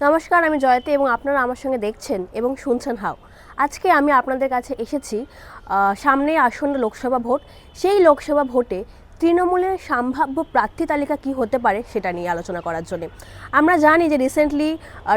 নমস্কার, আমি জয়তী এবং আপনারা আমার সঙ্গে দেখছেন এবং শুনছেন হাও। আজকে আমি আপনাদের কাছে এসেছি সামনে আসন্ন লোকসভা ভোট। সেই লোকসভা ভোটে তৃণমূলের সম্ভাব্য প্রার্থী তালিকা কি হতে পারে সেটা নিয়ে আলোচনা করার জন্য। আমরা জানি যে রিসেন্টলি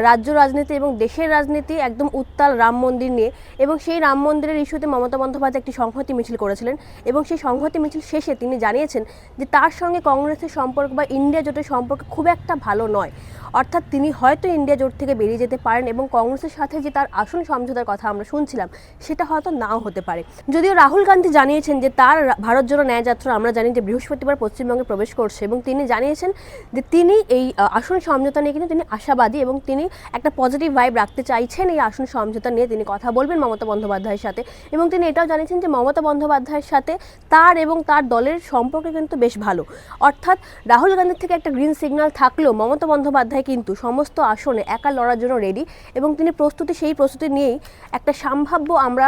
রাজ্য রাজনীতি এবং দেশের রাজনীতি একদম উত্তাল রাম মন্দির নিয়ে এবং সেই রাম মন্দিরের ইস্যুতে মমতা বন্দ্যোপাধ্যায় একটি সংহতি মিছিল করেছিলেন এবং সেই সংহতি মিছিল শেষে তিনি জানিয়েছেন যে তার সঙ্গে কংগ্রেসের সম্পর্ক বা ইন্ডিয়া জোটের সম্পর্ক খুব একটা ভালো নয়। অর্থাৎ তিনি হয়তো ইন্ডিয়া জোট থেকে বেরিয়ে যেতে পারেন এবং কংগ্রেসের সাথে যে তার আসন সমঝোতার কথা আমরা শুনছিলাম, সেটা হয়তো নাও হতে পারে। যদিও রাহুল গান্ধী জানিয়েছেন যে তার ভারত জোড়ো ন্যায় যাত্রা, আমরা জানি যে বৃহস্পতিবার পশ্চিমবঙ্গে প্রবেশ করছে এবং তিনি জানিয়েছেন যে তিনি এই আসন সমঝোতা নিয়ে কিন্তু তিনি আশাবাদী এবং তিনি একটা পজিটিভ ভাইব রাখতে চাইছেন এই আসন সমঝোতা নিয়ে। তিনি কথা বলবেন মমতা বন্দ্যোপাধ্যায়ের সাথে এবং তিনি এটাও জানিয়েছেন যে মমতা বন্দ্যোপাধ্যায়ের সাথে তার এবং তার দলের সম্পর্ক কিন্তু বেশ ভালো। অর্থাৎ রাহুল গান্ধীর থেকে একটা গ্রিন সিগন্যাল থাকলেও মমতা বন্দ্যোপাধ্যায় কিন্তু সমস্ত আসনে একা লড়ার জন্য রেডি এবং তিনি প্রস্তুতি, সেই প্রস্তুতি নিয়েই একটা সম্ভাব্য আমরা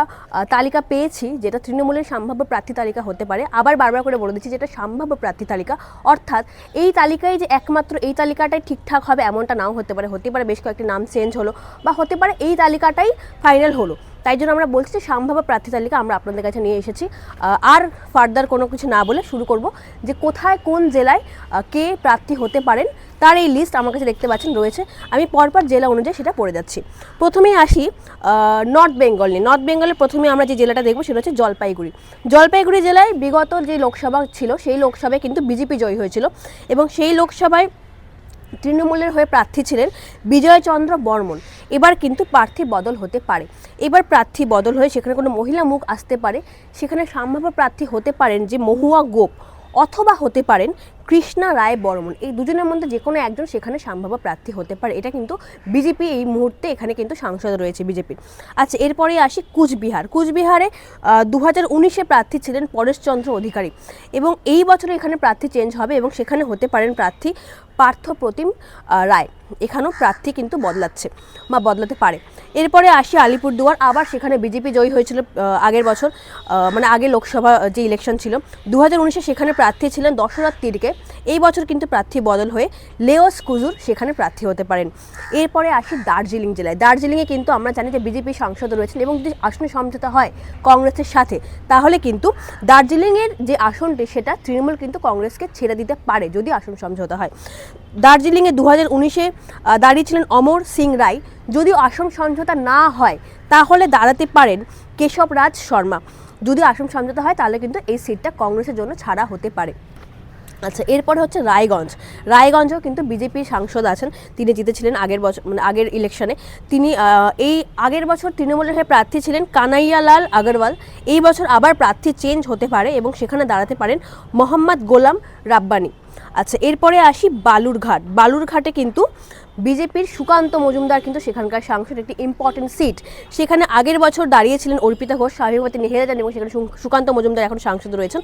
তালিকা পেয়েছি যেটা তৃণমূলের সম্ভাব্য প্রার্থী তালিকা হতে পারে। আবার বারবার করে বলে দিচ্ছি যেটা সম্ভাব্য প্রার্থী তালিকা। অর্থাৎ এই তালিকায় যে একমাত্র এই তালিকাটাই ঠিকঠাক হবে এমনটা নাও হতে পারে। হতে পারে বেশ কয়েকটি নাম চেঞ্জ হলো বা হতে পারে এই তালিকাটাই ফাইনাল হলো। তাই জন্য আমরা বলছি যে সম্ভাব্য প্রার্থী তালিকা আমরা আপনাদের কাছে নিয়ে এসেছি। আর ফার্দার কোনো কিছু না বলে শুরু করব যে কোথায়, কোন জেলায় কে প্রার্থী হতে পারেন, তার এই লিস্ট আমার কাছে দেখতে পাচ্ছেন, রয়েছে। আমি পরপর জেলা অনুযায়ী সেটা পড়ে যাচ্ছি। প্রথমেই আসি নর্থ বেঙ্গল নিয়ে। নর্থ বেঙ্গলে প্রথমে আমরা যে জেলাটা দেখব সেটা হচ্ছে জলপাইগুড়ি। জলপাইগুড়ি জেলায় বিগত যে লোকসভা ছিল, সেই লোকসভায় কিন্তু বিজেপি জয়ী হয়েছিল এবং সেই লোকসভায় তৃণমূলের হয়ে প্রার্থী ছিলেন বিজয়চন্দ্র বর্মন। এবার কিন্তু প্রার্থী বদল হতে পারে। এবার প্রার্থী বদল হয়ে সেখানে কোনো মহিলা মুখ আসতে পারে। সেখানে সম্ভাব্য প্রার্থী হতে পারেন যে মহুয়া গোপ, অথবা হতে পারেন কৃষ্ণা রায় বর্মন। এই দুজনের মধ্যে যে কোনো একজন সেখানে সম্ভাব্য প্রার্থী হতে পারে। এটা কিন্তু বিজেপি এই মুহূর্তে এখানে কিন্তু সাংসদ রয়েছে বিজেপির আচ্ছা এরপরে আসি কুচবিহার। কুচবিহারে দু হাজার উনিশে প্রার্থী ছিলেন পরেশচন্দ্র অধিকারী এবং এই বছরে এখানে প্রার্থী চেঞ্জ হবে এবং সেখানে হতে পারেন প্রার্থী পার্থ প্রতিম রায়। এখানেও প্রার্থী কিন্তু বদলাচ্ছে বা বদলাতে পারে। এরপরে আসি আলিপুরদুয়ার। আবার সেখানে বিজেপি জয়ী হয়েছিল আগের বছর মানে আগে লোকসভা যে ইলেকশন ছিল। দু হাজার উনিশে সেখানে প্রার্থী ছিলেন দশরথ তীরকে। এই বছর কিন্তু প্রার্থী বদল হয়ে লেওস কুজুর সেখানে প্রার্থী হতে পারেন। এরপরে আসি দার্জিলিং জেলায়। দার্জিলিংয়ে কিন্তু আমরা জানি যে বিজেপি সাংসদ রয়েছেন এবং যদি আসনে সমঝোতা হয় কংগ্রেসের সাথে, তাহলে কিন্তু দার্জিলিংয়ের যে আসনটি সেটা তৃণমূল কিন্তু কংগ্রেসকে ছেড়ে দিতে পারে যদি আসন সমঝোতা হয়। দার্জিলিংয়ে দু হাজার উনিশে দাঁড়িয়েছিলেন অমর সিং রায়। যদিও আসন সমঝোতা না হয়, তাহলে দাঁড়াতে পারেন কেশব রাজ শর্মা। যদি আসন সমঝোতা হয়, তাহলে কিন্তু এই সিটটা কংগ্রেসের জন্য ছাড়া হতে পারে। আচ্ছা এরপরে হচ্ছে রায়গঞ্জ। রায়গঞ্জেও কিন্তু বিজেপির সাংসদ আছেন। তিনি জিতেছিলেন আগের বছর মানে আগের ইলেকশনে তিনি এই আগের বছর তৃণমূলের হয়ে প্রার্থী ছিলেন কানাইয়ালাল আগরওয়াল। এই বছর আবার প্রার্থী চেঞ্জ হতে পারে এবং সেখানে দাঁড়াতে পারেন মোহাম্মদ গোলাম রাব্বানি। আচ্ছা এরপরে আসি বালুরঘাট। বালুরঘাটে কিন্তু বিজেপির সুকান্ত মজুমদার কিন্তু সেখানকার সাংসদ, একটি ইম্পর্টেন্ট সিট সেখানে আগের বছর দাঁড়িয়েছিলেন অর্পিতা ঘোষ স্বাভাবিকভাবে তিনি হেরে যান এবং সেখানে সুকান্ত মজুমদার এখন সাংসদ রয়েছেন।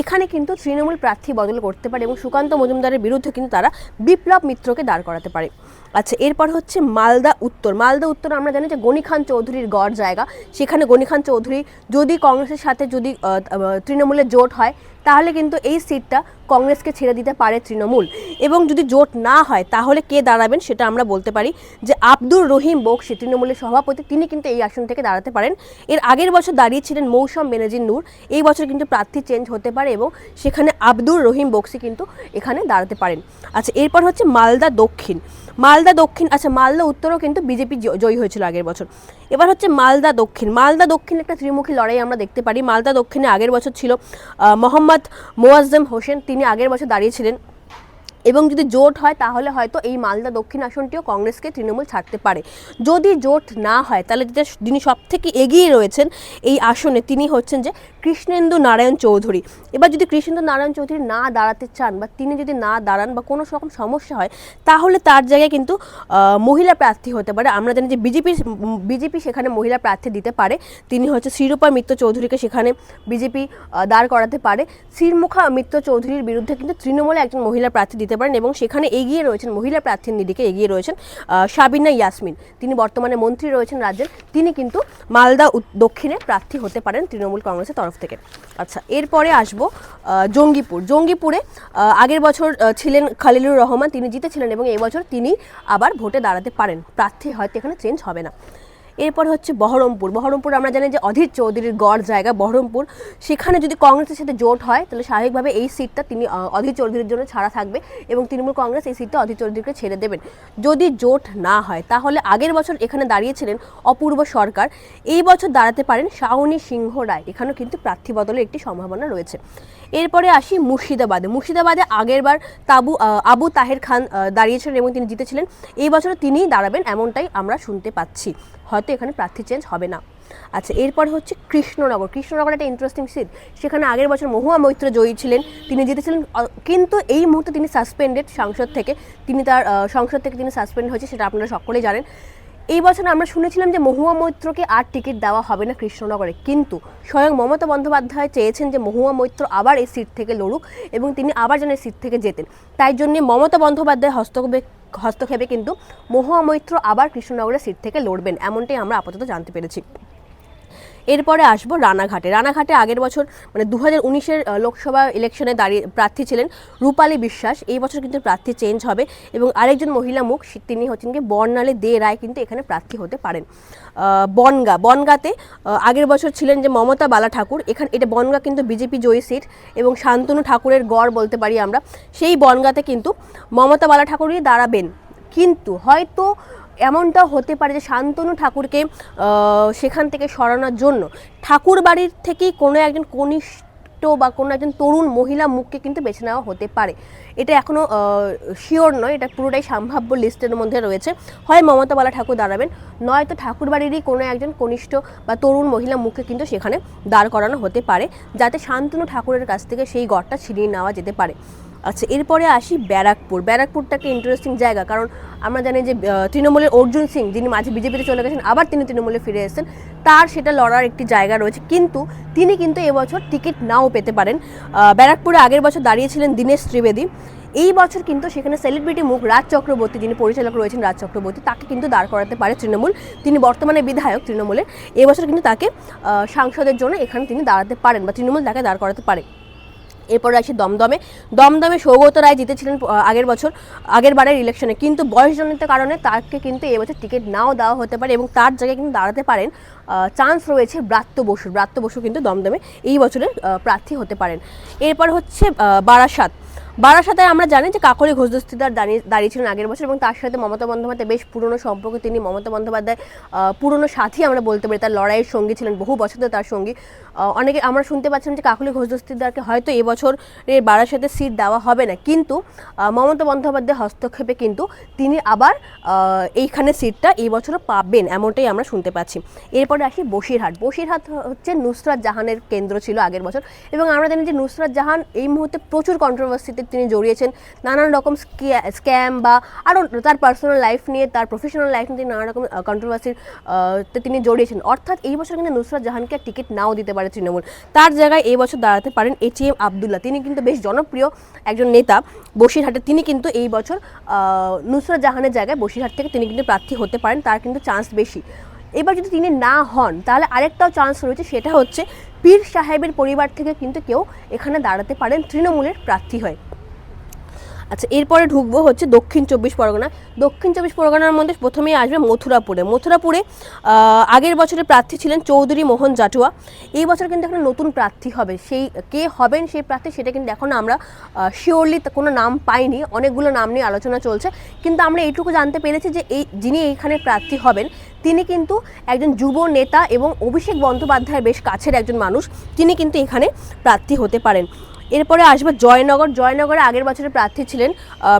এখানে কিন্তু তৃণমূল প্রার্থী বদল করতে পারে এবং সুকান্ত মজুমদারের বিরুদ্ধে কিন্তু তারা বিপ্লব মিত্রকে দাঁড় করাতে পারে। আচ্ছা এরপর হচ্ছে মালদা উত্তর। মালদা উত্তর আমরা জানি যে গনি খান চৌধুরীর গড় জায়গা। সেখানে গনি খান চৌধুরী যদি কংগ্রেসের সাথে যদি তৃণমূলের জোট হয়, তাহলে কিন্তু এই সিটটা কংগ্রেসকে ছেড়ে দিতে পারে তৃণমূল। এবং যদি জোট না হয়, তাহলে কে দাঁড়াবেন সেটা আমরা বলতে পারি যে আব্দুর রহিম বক্সি, তৃণমূলের সভাপতি, তিনি কিন্তু এই আসন থেকে দাঁড়াতে পারেন। এর আগের বছর দাঁড়িয়েছিলেন মৌসম বেনাজির নূর। এই বছর কিন্তু প্রার্থী চেঞ্জ হতে পারে এবং সেখানে আব্দুর রহিম বক্সি কিন্তু এখানে দাঁড়াতে পারেন। আচ্ছা এরপর হচ্ছে মালদা দক্ষিণ। মালদা দক্ষিণ আচ্ছা মালদা উত্তরও কিন্তু বিজেপি জয়ী হয়েছিল আগের বছর। এবার হচ্ছে মালদা দক্ষিণ। মালদা দক্ষিণ একটা ত্রিমুখী লড়াই আমরা দেখতে পারি। মালদা দক্ষিণে আগের বছর ছিল মোহাম্মদ মোয়াজ্জেম হোসেন। তিনি আগের বছর দাঁড়িয়েছিলেন এবং যদি জোট হয়, তাহলে হয়তো এই মালদা দক্ষিণ আসনটিও কংগ্রেসকে তৃণমূল ছাড়তে পারে। যদি জোট না হয়, তাহলে যেটা যিনি সব থেকে এগিয়ে রয়েছেন এই আসনে, তিনি হচ্ছেন যে কৃষ্ণেন্দু নারায়ণ চৌধুরী। এবার যদি কৃষ্ণেন্দু নারায়ণ চৌধুরী না দাঁড়াতে চান বা তিনি যদি না দাঁড়ান বা কোনো রকম সমস্যা হয়, তাহলে তার জায়গায় কিন্তু মহিলা প্রার্থী হতে পারে। আমরা জানি যে বিজেপি বিজেপি সেখানে মহিলা প্রার্থী দিতে পারে। তিনি হচ্ছে শ্রীরূপা মিত্র চৌধুরীকে সেখানে বিজেপি দাঁড় করাতে পারে। শ্রীমুখা মিত্র চৌধুরীর বিরুদ্ধে কিন্তু তৃণমূলে একজন মহিলা প্রার্থী দিতে পারেন এবং সেখানে এগিয়ে রয়েছেন মহিলা প্রার্থীর নিরিখে এগিয়ে রয়েছেন সাবিনা ইয়াসমিন। তিনি বর্তমানে মন্ত্রী রয়েছেন রাজ্যের। তিনি কিন্তু মালদা দক্ষিণে প্রার্থী হতে পারেন তৃণমূল কংগ্রেসের তরফ থেকে। আচ্ছা এরপরে আসব জঙ্গিপুর। জঙ্গিপুরে আগের বছর ছিলেন খালিলুর রহমান। তিনি জিতেছিলেন এবং এই বছর তিনি আবার ভোটে দাঁড়াতে পারেন। প্রার্থী হয়তো এখানে চেঞ্জ হবে না। এরপর হচ্ছে বহরমপুর। বহরমপুর আমরা জানি যে অধীর চৌধুরীর গড় জায়গা বহরমপুর। সেখানে যদি কংগ্রেসের সাথে জোট হয়, তাহলে স্বাভাবিকভাবে এই সিটটা তিনি অধীর চৌধুরীর জন্য ছাড়া থাকবে এবং তৃণমূল কংগ্রেস এই সিটটা অধীর চৌধুরীকে ছেড়ে দেবেন। যদি জোট না হয়, তাহলে আগের বছর এখানে দাঁড়িয়েছিলেন অপূর্ব সরকার। এই বছর দাঁড়াতে পারেন শাওনি সিংহ রায়। এখানেও কিন্তু প্রার্থী বদলের একটি সম্ভাবনা রয়েছে। এরপরে আসি মুর্শিদাবাদে। মুর্শিদাবাদে আগেরবার তাবু আবু তাহের খান দাঁড়িয়েছিলেন এবং তিনি জিতেছিলেন। এই বছর তিনিই দাঁড়াবেন এমনটাই আমরা শুনতে পাচ্ছি। হয়তো এখানে প্রার্থী চেঞ্জ হবে না। আচ্ছা এরপর হচ্ছে কৃষ্ণনগর। কৃষ্ণনগর একটা ইন্টারেস্টিং সিট সেখানে আগের বছর মহুয়া মৈত্র জয়ী ছিলেন। তিনি জিতেছিলেন কিন্তু এই মুহূর্তে তিনি সাসপেন্ডেড সংসদ থেকে। তিনি তার সংসদ থেকে তিনি সাসপেন্ড হয়েছে, সেটা আপনারা সকলেই জানেন। এই বছর আমরা শুনেছিলাম যে মহুয়া মৈত্রকে আর টিকিট দেওয়া হবে না কৃষ্ণনগরে। কিন্তু স্বয়ং মমতা বন্দ্যোপাধ্যায় চেয়েছেন যে মহুয়া মৈত্র আবার এই সিট থেকে লড়ুক এবং তিনি আবার যেন এই সিট থেকে যেতেন তাই জন্যে মমতা বন্দ্যোপাধ্যায় হস্তক্ষেপে হস্তক্ষেপে কিন্তু মহুয়া মৈত্র আবার কৃষ্ণনগরের সিট থেকে লড়বেন, এমনটাই আমরা আপাতত জানতে পেরেছি। এরপরে আসব রানাঘাটে। রানাঘাটে আগের বছর মানে দু হাজার উনিশের লোকসভা ইলেকশনে দাঁড়িয়ে প্রার্থী ছিলেন রূপালী বিশ্বাস। এই বছর কিন্তু প্রার্থী চেঞ্জ হবে এবং আরেকজন মহিলা মুখ তিনি হচ্ছেন কি বর্ণালী দে রায় কিন্তু এখানে প্রার্থী হতে পারেন। বনগা। বনগাতে আগের বছর ছিলেন যে মমতা বালা ঠাকুর। এখানে এটা বনগা কিন্তু বিজেপি জয়ী সিট এবং শান্তনু ঠাকুরের গড় বলতে পারি আমরা। সেই বনগাতে কিন্তু মমতা বালা ঠাকুরই দাঁড়াবেন। কিন্তু হয়তো এমনটা হতে পারে যে শান্তনু ঠাকুরকে সেখান থেকে সরানোর জন্য। ঠাকুর বাড়ির থেকেই কোনো একজন কনিষ্ঠ বা কোনো একজন তরুণ মহিলা মুখকে কিন্তু বেছে নেওয়া হতে পারে। এটা এখনও শিওর নয়, এটা পুরোটাই সম্ভাব্য লিস্টের মধ্যে রয়েছে। হয় মমতা বালা ঠাকুর দাঁড়াবেন, নয়তো ঠাকুর বাড়িরই কোনো একজন কনিষ্ঠ বা তরুণ মহিলা মুখকে কিন্তু সেখানে দাঁড় করানো হতে পারে, যাতে শান্তনু ঠাকুরের কাছ থেকে সেই গড়টা ছিনিয়ে নেওয়া যেতে পারে। আচ্ছা এরপরে আসি ব্যারাকপুর। ব্যারাকপুরটা একটা ইন্টারেস্টিং জায়গা, কারণ আমরা জানি যে তৃণমূলের অর্জুন সিং যিনি মাঝে বিজেপিতে চলে গেছেন, আবার তিনি তৃণমূলে ফিরে এসেছেন। তার সেটা লড়ার একটি জায়গা রয়েছে, কিন্তু তিনি কিন্তু এবছর টিকিট নাও পেতে পারেন। ব্যারাকপুরে আগের বছর দাঁড়িয়েছিলেন দীনেশ ত্রিবেদী। এই বছর কিন্তু সেখানে সেলিব্রিটি মুখ রাজ চক্রবর্তী, যিনি পরিচালক রয়েছেন রাজ চক্রবর্তী, তাকে কিন্তু দাঁড় করাতে পারে তৃণমূল। তিনি বর্তমানে বিধায়ক তৃণমূলের। এবছর কিন্তু তাকে সাংসদের জন্য এখানে তিনি দাঁড়াতে পারেন বা তৃণমূল তাকে দাঁড় করাতে পারে। এরপরে আসি দমদমে। দমদমে সৌগত রায় জিতেছিলেন আগের বছর, আগের বারের ইলেকশনে কিন্তু বয়সজনিত কারণে তাকে কিন্তু এবছর টিকিট নাও দেওয়া হতে পারে এবং তার জায়গায় কিন্তু দাঁড়াতে পারেন চান্স রয়েছে ব্রাত্য বসুর। ব্রাত্য বসু কিন্তু দমদমে এই বছরের প্রার্থী হতে পারেন। এরপর হচ্ছে বারাসাত। বারাসাতে আমরা জানি যে কাকলি ঘোষ দস্তিদার দাঁড়িয়ে দাঁড়িয়েছিলেন আগের বছর এবং তার সাথে মমতা বন্দ্যোপাধ্যায় বেশ পুরনো সম্পর্ক। তিনি মমতা বন্দ্যোপাধ্যায় পুরনো সাথী আমরা বলতে পারি। তার লড়াইয়ের সঙ্গী ছিলেন, বহু বছর ধরে তার সঙ্গী। অনেকে আমরা শুনতে পাচ্ছিলাম যে কাকলি ঘোষ দস্তিদারকে হয়তো এবছরের বারাসাতে সিট দেওয়া হবে না। কিন্তু মমতা বন্দ্যোপাধ্যায় হস্তক্ষেপে কিন্তু তিনি আবার এইখানে সিটটা এই বছরও পাবেন এমনটাই আমরা শুনতে পাচ্ছি। এরপরে আসি বসিরহাট। বসিরহাট হচ্ছে নুসরাত জাহানের কেন্দ্র ছিল আগের বছর এবং আমরা জানি যে নুসরাত জাহান এই মুহূর্তে প্রচুর কন্ট্রোভার্সিতে তিনি জড়িয়েছেন। নানান রকম স্ক্যাম বা আরও তার পার্সোনাল লাইফ নিয়ে, তার প্রফেশনাল লাইফ নিয়ে নানা রকম কন্ট্রোভার্সির তিনি জড়িয়েছেন। অর্থাৎ এই বছর কিন্তু নুসরাত জাহানকে টিকিট নাও দিতে পারে তৃণমূল। তার জায়গায় এই বছর দাঁড়াতে পারেন এটিএম আবদুল্লাহ। তিনি কিন্তু বেশ জনপ্রিয় একজন নেতা বসিরহাটে। তিনি কিন্তু এই বছর নুসরাত জাহানের জায়গায় বসিরহাট থেকে তিনি কিন্তু প্রার্থী হতে পারেন। তার কিন্তু চান্স বেশি। এবার যদি তিনি না হন, তাহলে আরেকটাও চান্স রয়েছে। সেটা হচ্ছে পীর সাহেবের পরিবার থেকে কিন্তু কেউ এখানে দাঁড়াতে পারেন তৃণমূলের প্রার্থী হয়ে। আচ্ছা এরপরে ঢুকবো হচ্ছে দক্ষিণ চব্বিশ পরগনা। দক্ষিণ চব্বিশ পরগনার মধ্যে প্রথমেই আসবে মথুরাপুরে। মথুরাপুরে আগের বছরে প্রার্থী ছিলেন চৌধুরী মোহন জাটুয়া। এই বছর কিন্তু এখন নতুন প্রার্থী হবে। সেই, কে হবেন সেই প্রার্থী সেটা কিন্তু এখন আমরা শিওরলি কোনো নাম পাইনি। অনেকগুলো নাম নিয়ে আলোচনা চলছে। কিন্তু আমরা এইটুকু জানতে পেরেছি যে এই, যিনি এইখানে প্রার্থী হবেন, তিনি কিন্তু একজন যুব নেতা এবং অভিষেক বন্দ্যোপাধ্যায়ের বেশ কাছের একজন মানুষ। তিনি কিন্তু এখানে প্রার্থী হতে পারেন। এরপরে আসবে জয়নগর। জয়নগরে আগের বছরের প্রার্থী ছিলেন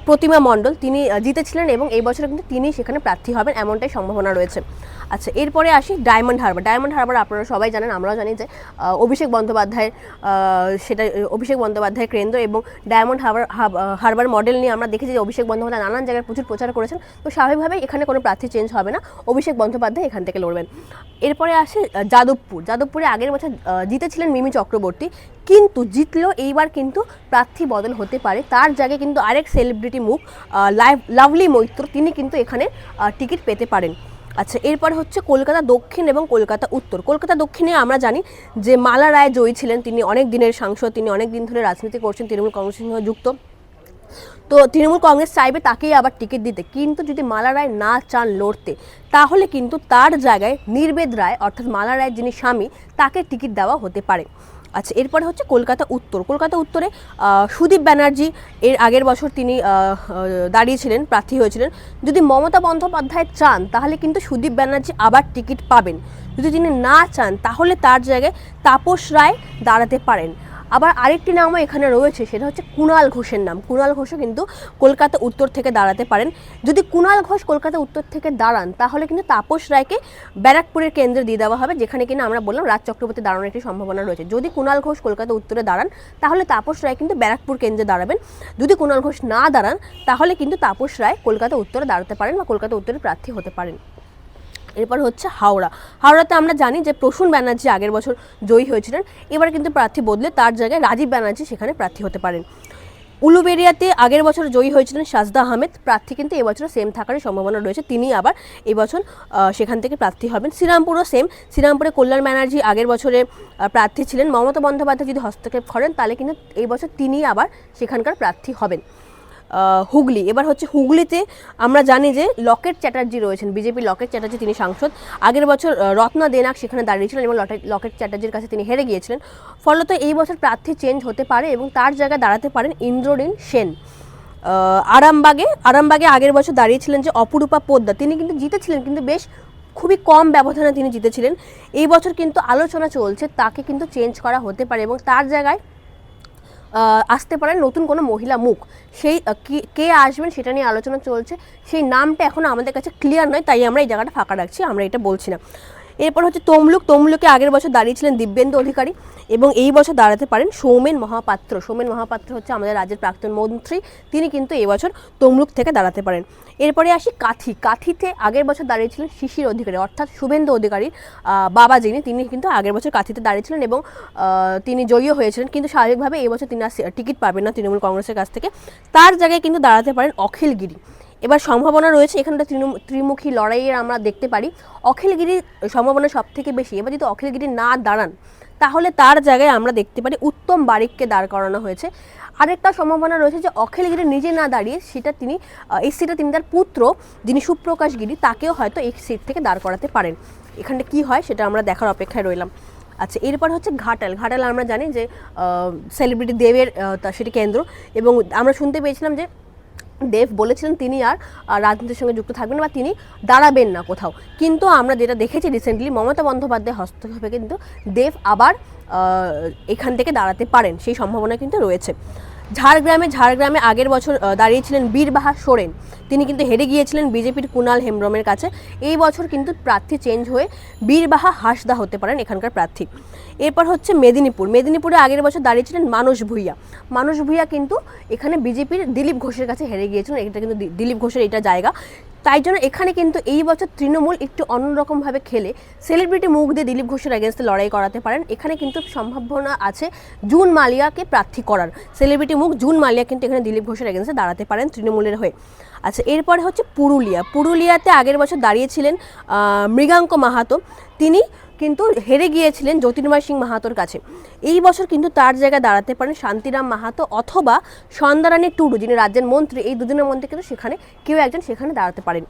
প্রতিমা মণ্ডল। তিনি জিতেছিলেন এবং এই বছরে কিন্তু তিনি সেখানে প্রার্থী হবেন, এমনটাই সম্ভাবনা রয়েছে। আচ্ছা এরপরে আসি ডায়মন্ড হারবার ডায়মন্ড হারবার আপনারা সবাই জানেন, আমরাও জানি যে অভিষেক বন্দ্যোপাধ্যায়ের সেটা, অভিষেক বন্দ্যোপাধ্যায়ের কেন্দ্র এবং ডায়মন্ড হারবার হারবার মডেল নিয়ে আমরা দেখেছি যে অভিষেক বন্দ্যোপাধ্যায় নানান জায়গায় প্রচুর প্রচার করেছেন। তো স্বাভাবিকভাবেই এখানে কোনো প্রার্থী চেঞ্জ হবে না। অভিষেক বন্দ্যোপাধ্যায় এখান থেকে লড়বেন। এরপরে আসে যাদবপুর। যাদবপুরে আগের বছর জিতেছিলেন মিমি চক্রবর্তী। কিন্তু জিতলেও এইবার কিন্তু প্রার্থী বদল হতে পারে। তার জায়গায় কিন্তু আরেক সেলিব্রিটি মুখ লাইভ, লাভলি মৈত্র, তিনি কিন্তু এখানে টিকিট পেতে পারেন। আচ্ছা এরপর হচ্ছে কলকাতা দক্ষিণ এবং কলকাতা উত্তর। কলকাতা দক্ষিণে আমরা জানি যে মালা রায় জয়ী ছিলেন। তিনি অনেক দিনের সাংসদ, তিনি অনেক দিন ধরে রাজনীতি করছেন, তৃণমূল কংগ্রেসের সঙ্গে যুক্ত। তো তৃণমূল কংগ্রেস চাইবে তাকেই আবার টিকিট দিতে। কিন্তু যদি মালা রায় না চান লড়তে, তাহলে কিন্তু তার জায়গায় নির্বেদ রায়, অর্থাৎ মালা রায়ের যিনি স্বামী, তাকে টিকিট দেওয়া হতে পারে। আচ্ছা এরপরে হচ্ছে কলকাতা উত্তর। কলকাতা উত্তরে সুদীপ ব্যানার্জি, এর আগের বছর তিনি দাঁড়িয়েছিলেন, প্রার্থী হয়েছিলেন। যদি মমতা বন্দ্যোপাধ্যায় চান, তাহলে কিন্তু সুদীপ ব্যানার্জি আবার টিকিট পাবেন। যদি তিনি না চান, তাহলে তার জায়গায় তাপস রায় দাঁড়াতে পারেন। আবার আরেকটি নামও এখানে রয়েছে, সেটা হচ্ছে কুণাল ঘোষের নাম। কুণাল ঘোষও কিন্তু কলকাতা উত্তর থেকে দাঁড়াতে পারেন। যদি কুণাল ঘোষ কলকাতা উত্তর থেকে দাঁড়ান, তাহলে কিন্তু তাপস রায়কে ব্যারাকপুরের কেন্দ্রে দিয়ে দেওয়া হবে, যেখানে কিনা আমরা বললাম রাজ চক্রবর্তী দাঁড়ানোর একটি সম্ভাবনা রয়েছে। যদি কুণাল ঘোষ কলকাতা উত্তরে দাঁড়ান, তাহলে তাপস রায় কিন্তু ব্যারাকপুর কেন্দ্রে দাঁড়াবেন। যদি কুণাল ঘোষ না দাঁড়ান, তাহলে কিন্তু তাপস রায় কলকাতা উত্তরে দাঁড়াতে পারেন বা কলকাতা উত্তরে প্রার্থী হতে পারেন। এরপর হচ্ছে হাওড়া। হাওড়াতে আমরা জানি যে প্রসূন ব্যানার্জি আগের বছর জয়ী হয়েছিলেন। এবার কিন্তু প্রার্থী বদলে তার জায়গায় রাজীব ব্যানার্জি সেখানে প্রার্থী হতে পারেন। উলুবেরিয়াতে আগের বছর জয়ী হয়েছিলেন সাজদা আহমেদ। প্রার্থী কিন্তু এবছর সেম থাকারই সম্ভাবনা রয়েছে। তিনি আবার এবছর সেখান থেকে প্রার্থী হবেন। শ্রীরামপুরও সেম শ্রীরামপুরে কল্যাণ ব্যানার্জি আগের বছরে প্রার্থী ছিলেন। মমতা বন্দ্যোপাধ্যায় যদি হস্তক্ষেপ করেন, তাহলে কিন্তু এই বছর তিনি আবার সেখানকার প্রার্থী হবেন। হুগলি। এবার হচ্ছে হুগলিতে আমরা জানি যে লকেট চ্যাটার্জি রয়েছেন বিজেপি লকেট চ্যাটার্জি তিনি সাংসদ। আগের বছর রত্না দেনাক সেখানে দাঁড়িয়েছিলেন এবং লকেট চ্যাটার্জির কাছে তিনি হেরে গিয়েছিলেন। ফলত এই বছর প্রার্থী চেঞ্জ হতে পারে এবং তার জায়গায় দাঁড়াতে পারেন ইন্দ্রনীল সেন। আরামবাগে আরামবাগে আগের বছর দাঁড়িয়েছিলেন যে অপরূপা পোদ্দা তিনি কিন্তু জিতেছিলেন, কিন্তু বেশ খুবই কম ব্যবধানে তিনি জিতেছিলেন। এই বছর কিন্তু আলোচনা চলছে, তাকে কিন্তু চেঞ্জ করা হতে পারে এবং তার জায়গায় আসতে পারেন নতুন কোনো মহিলা মুখ। সেই কে আসবেন সেটা নিয়ে আলোচনা চলছে। সেই নামটা এখন আমাদের কাছে ক্লিয়ার নয়, তাই আমরা এই জায়গাটা ফাঁকা রাখছি, আমরা এটা বলছি না। এরপর হচ্ছে তমলুক তমলুকে আগের বছর দাঁড়িয়েছিলেন দিব্যেন্দু অধিকারী এবং এই বছর দাঁড়াতে পারেন সৌমেন মহাপাত্র। সৌমেন মহাপাত্র হচ্ছে আমাদের রাজ্যের প্রাক্তন মন্ত্রী তিনি কিন্তু এবছর তমলুক থেকে দাঁড়াতে পারেন। এরপরে আসি কাথি। কাথিতে আগের বছর দাঁড়িয়েছিলেন শিশির অধিকারী অর্থাৎ শুভেন্দু অধিকারীর আহ, বাবা যিনি তিনি কিন্তু আগের বছর কাথিতে দাঁড়িয়েছিলেন এবং তিনি জয়ীও হয়েছিলেন। কিন্তু স্বাভাবিকভাবে এই বছর তিনি টিকিট পাবেন না তৃণমূল কংগ্রেসের কাছ থেকে। তার জায়গায় কিন্তু দাঁড়াতে পারেন অখিলগিরি এবার সম্ভাবনা রয়েছে, এখানটা ত্রিমুখী লড়াইয়ের আমরা দেখতে পারি। অখিলগিরির সম্ভাবনা সব থেকে বেশি। এবার যদি অখিলগিরি না দাঁড়ান, তাহলে তার জায়গায় আমরা দেখতে পারি উত্তম বারিককে দাঁড় করানো হয়েছে। আরেকটা সম্ভাবনা রয়েছে যে অখিলগিরি নিজে না দাঁড়িয়ে সেটা তিনি এই সিটে তিনি তার পুত্র, যিনি সুপ্রকাশ গিরি, তাকেও হয়তো এই সিট থেকে দাঁড় করাতে পারেন। এখানটা কি হয় সেটা আমরা দেখার অপেক্ষায় রইলাম। আচ্ছা এরপর হচ্ছে ঘাটাল। ঘাটাল আমরা জানি যে সেলিব্রিটি দেবের সেটি কেন্দ্র। এবং আমরা শুনতে পেয়েছিলাম যে দেব বলেছিলেন তিনি আর রাজনীতির সঙ্গে যুক্ত থাকবেন বা তিনি দাঁড়াবেন না কোথাও। কিন্তু আমরা যেটা দেখেছি রিসেন্টলি মমতা বন্দ্যোপাধ্যায় হস্তক্ষেপে কিন্তু দেব আবার এখান থেকে দাঁড়াতে পারেন। সেই সম্ভাবনা কিন্তু রয়েছে। ঝাড়গ্রামে ঝাড়গ্রামে আগের বছর দাঁড়িয়েছিলেন বীরবাহা সোরেন। তিনি কিন্তু হেরে গিয়েছিলেন বিজেপির কুনাল হেমব্রমের কাছে। এই বছর কিন্তু প্রার্থী চেঞ্জ হয়ে বীরবাহা হাসদা হতে পারেন এখানকার প্রার্থী। এরপর হচ্ছে মেদিনীপুর। মেদিনীপুরে আগের বছর দাঁড়িয়েছিলেন মানস ভূঁইয়া। মানস ভূঁইয়া কিন্তু এখানে বিজেপির দিলীপ ঘোষের কাছে হেরে গিয়েছিলেন। এটা কিন্তু দিলীপ ঘোষের এটা জায়গা। তাই জন্য এখানে কিন্তু এই বছর তৃণমূল একটু অন্যরকমভাবে খেলে। সেলিব্রিটি মুখ দিয়ে দিলীপ ঘোষের এগেনস্টে লড়াই করাতে পারেন। এখানে কিন্তু সম্ভাবনা আছে জুন মালিয়াকে প্রার্থী করার। সেলিব্রিটি মুখ জুন মালিয়া কিন্তু এখানে দিলীপ ঘোষের এগেনস্টে দাঁড়াতে পারেন তৃণমূলের হয়ে। আচ্ছা এরপরে হচ্ছে পুরুলিয়া। পুরুলিয়াতে আগের বছর দাঁড়িয়েছিলেন মৃগাঙ্ক মাহাতো। তিনি কিন্তু হেরে গিয়েছিলেন জ্যোতির্ময় সিং মাহাতোর কাছে। এই বছর কিন্তু তার জায়গায় দাঁড়াতে পারেন শান্তিরাম মাহাতো অথবা সন্দারানী টুডু, যিনি রাজ্যের মন্ত্রী। এই দুজনের মধ্যে কিন্তু সেখানে কেউ একজন সেখানে দাঁড়াতে পারেন।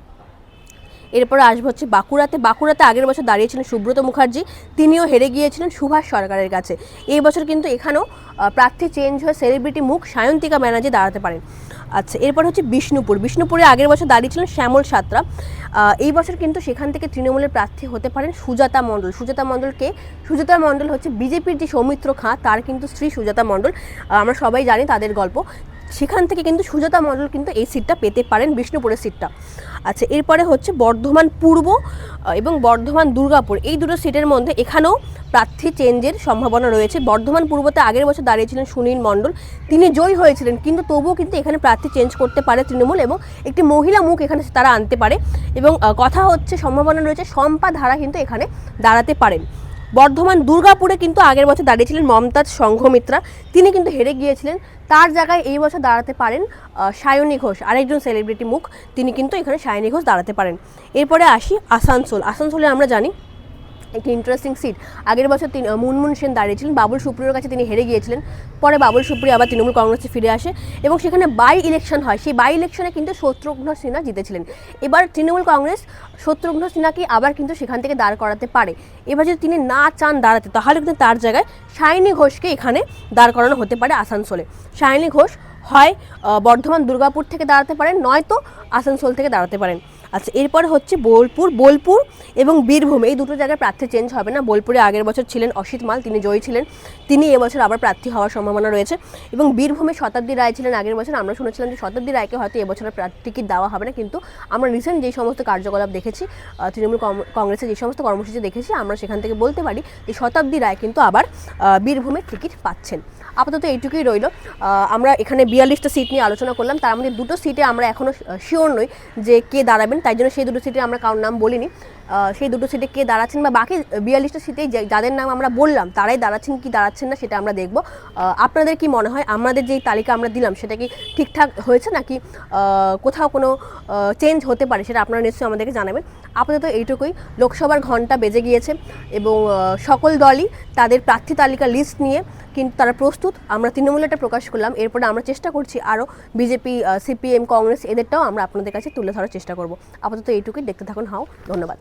এরপরে আসব হচ্ছে বাঁকুড়াতে। বাঁকুড়াতে আগের বছর দাঁড়িয়েছিলেন সুব্রত মুখার্জি, তিনিও হেরে গিয়েছিলেন সুভাষ সরকারের কাছে। এই বছর কিন্তু এখানেও প্রার্থী চেঞ্জ হয়ে সেলিব্রিটি মুখ সায়ন্তিকা ব্যানার্জি দাঁড়াতে পারেন। আচ্ছা এরপর হচ্ছে বিষ্ণুপুর। বিষ্ণুপুরে আগের বছর দাঁড়িয়ে ছিলেন শ্যামল সাতরা। এই বছর কিন্তু সেখান থেকে তৃণমূলের প্রার্থী হতে পারেন সুজাতা মণ্ডল। সুজাতা মণ্ডলকে সুজাতা মণ্ডল হচ্ছে বিজেপির যে সৌমিত্র খাঁ, তার কিন্তু স্ত্রী সুজাতা মণ্ডল। আমরা সবাই জানি তাদের গল্প। সেখান থেকে কিন্তু সুজাতা মণ্ডল কিন্তু এই সিটটা পেতে পারেন, বিষ্ণুপুরের সিটটা আচ্ছা এরপরে হচ্ছে বর্ধমান পূর্ব এবং বর্ধমান দুর্গাপুর। এই দুটো সিটের মধ্যে এখানেও প্রার্থী চেঞ্জের সম্ভাবনা রয়েছে। বর্ধমান পূর্বতে আগের বছর দাঁড়িয়েছিলেন সুনীল মণ্ডল। তিনি জয়ী হয়েছিলেন, কিন্তু তবুও কিন্তু এখানে প্রার্থী চেঞ্জ করতে পারে তৃণমূল এবং একটি মহিলা মুখ এখানে তারা আনতে পারে। এবং কথা হচ্ছে, সম্ভাবনা রয়েছে সম্পা ধারা কিন্তু এখানে দাঁড়াতে পারেন। বর্ধমান দুর্গাপুরে কিন্তু আগের বছর দাঁড়িয়েছিলেন মমতাজ সংঘমিত্রা। তিনি কিন্তু হেরে গিয়েছিলেন। তার জায়গায় এই বছর দাঁড়াতে পারেন সায়নী ঘোষ, আরেকজন সেলিব্রিটি মুখ। তিনি কিন্তু এখানে সায়নী ঘোষ দাঁড়াতে পারেন। এরপরে আসি আসানসোল। আসানসোলে আমরা জানি একটি ইন্টারেস্টিং সিট আগের বছর তিনি মুনমুন সেন দাঁড়িয়েছিলেন। বাবুল সুপ্রিয়র কাছে তিনি হেরে গিয়েছিলেন। পরে বাবুল সুপ্রিয় আবার তৃণমূল কংগ্রেসে ফিরে আসে এবং সেখানে বাই ইলেকশন হয়। সেই বাই ইলেকশনে কিন্তু শত্রুঘ্ন সিনহা জিতেছিলেন। এবার তৃণমূল কংগ্রেস শত্রুঘ্ন সিনহাকে আবার কিন্তু সেখান থেকে দাঁড় করাতে পারে। এবার যদি তিনি না চান দাঁড়াতে, তাহলে কিন্তু তার জায়গায় সায়নী ঘোষকে এখানে দাঁড় করানো হতে পারে আসানসোলে। সায়নী ঘোষ হয় বর্ধমান দুর্গাপুর থেকে দাঁড়াতে পারেন, নয়তো আসানসোল থেকে দাঁড়াতে পারেন। আচ্ছা এরপর হচ্ছে বোলপুর বোলপুর এবং বীরভূম। এই দুটো জায়গায় প্রার্থী চেঞ্জ হবে না। বোলপুরে আগের বছর ছিলেন অসিত মাল তিনি জয়ী ছিলেন। তিনি এবছর আবার প্রার্থী হওয়ার সম্ভাবনা রয়েছে এবং বীরভূমে শতাব্দী রায় ছিলেন আগের বছর। আমরা শুনেছিলাম যে শতাব্দী রায়কে হয়তো এবছর টিকিট দেওয়া হবে না কিন্তু আমরা রিসেন্ট যে সমস্ত কার্যকলাপ দেখেছি তৃণমূল কংগ্রেসের যে সমস্ত কর্মসূচি দেখেছি আমরা সেখান থেকে বলতে পারি যে শতাব্দী রায় কিন্তু আবার আহ, বীরভূমের টিকিট পাচ্ছেন। আপাতত এইটুকুই রইল। আমরা এখানে বিয়াল্লিশটা সিট নিয়ে আলোচনা করলাম। তার মধ্যে দুটো সিটে আমরা এখনও শিওর নই যে কে দাঁড়াবেন। তাই জন্য সেই দুটো সিটে আমরা কারোর নাম বলিনি। সেই দুটো সিটে কে দাঁড়াচ্ছেন বা বাকি বিয়াল্লিশটা সিটে যাদের নাম আমরা বললাম, তারাই দাঁড়াচ্ছেন কি দাঁড়াচ্ছেন না সেটা আমরা দেখব। আপনাদের কি মনে হয় আমাদের যেই তালিকা আমরা দিলাম সেটা কি ঠিকঠাক হয়েছে নাকি কোথাও কোনো চেঞ্জ হতে পারে সেটা আপনারা নিশ্চয়ই আমাদেরকে জানাবেন। আপাতত এইটুকুই। লোকসভার ঘণ্টা বেজে গিয়েছে এবং সকল দলই তাদের প্রার্থী তালিকা লিস্ট নিয়ে কিন্তু তারা প্রস্তুত। আমরা তৃণমূল এটা প্রকাশ করলাম। এরপরে আমরা চেষ্টা করছি আরও বিজেপি সিপিএম কংগ্রেস এদেরটাও আমরা আপনাদের কাছে তুলে ধরার চেষ্টা করব। আপাতত এইটুকুই। দেখতে থাকুন হাও। ধন্যবাদ।